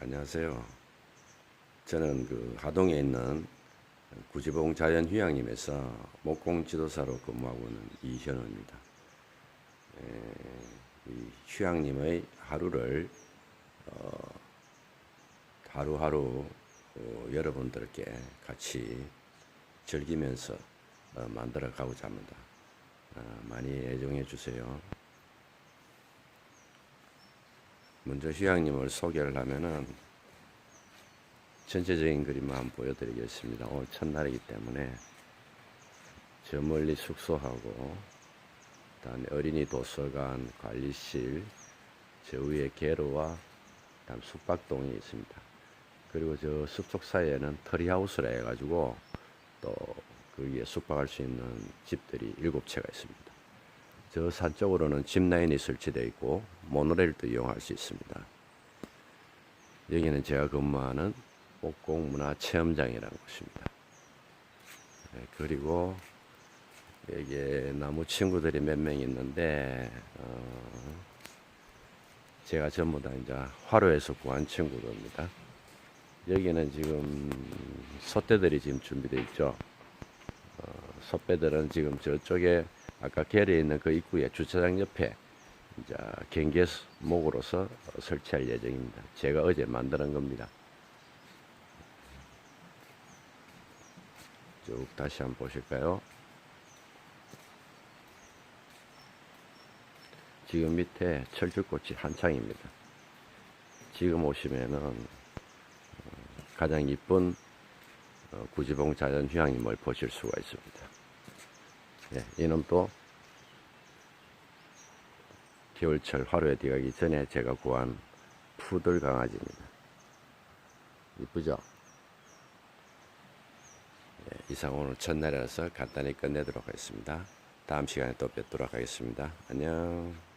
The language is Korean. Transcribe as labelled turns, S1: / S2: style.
S1: 안녕하세요. 저는 그 하동에 있는 구지봉 자연휴양림에서 목공 지도사로 근무하고 있는 이현우입니다. 에, 이 휴양림의 하루를 어, 하루하루 어, 여러분들께 같이 즐기면서 어, 만들어 가고자 합니다. 어, 많이 애정해 주세요. 먼저 휴양림을 소개를 하면은 전체적인 그림만 한번 보여드리겠습니다. 오늘 첫날이기 때문에 저 멀리 숙소하고 그다음에 어린이 도서관, 관리실, 저 위에 게르와 그다음 숙박동이 있습니다. 그리고 저 숲속 사이에는 트리하우스라 해가지고 또 거기에 숙박할 수 있는 집들이 일곱 채가 있습니다. 저 산 쪽으로는 짚 라인이 설치되어 있고 모노레일도 이용할 수 있습니다. 여기는 제가 근무하는 목공문화체험장이라는 곳입니다. 네, 그리고 여기에 나무 친구들이 몇 명 있는데 어, 제가 전부 다 이제 화로에서 구한 친구들입니다. 여기는 지금 소떼들이 지금 준비되어 있죠. 어, 소떼들은 지금 저쪽에 아까 계례 있는 그 입구에 주차장 옆에 이제 경계 목으로서 설치할 예정입니다. 제가 어제 만드는 겁니다. 쭉 다시 한번 보실까요? 지금 밑에 철쭉꽃이 한창입니다. 지금 오시면은 어, 가장 이쁜 어, 구지봉 자연휴양림을 보실 수가 있습니다. 예, 이놈도 겨울철 화로에 들어가기 전에 제가 구한 푸들 강아지입니다. 이쁘죠? 예, 이상 오늘 첫날이라서 간단히 끝내도록 하겠습니다. 다음 시간에 또 뵙도록 하겠습니다. 안녕.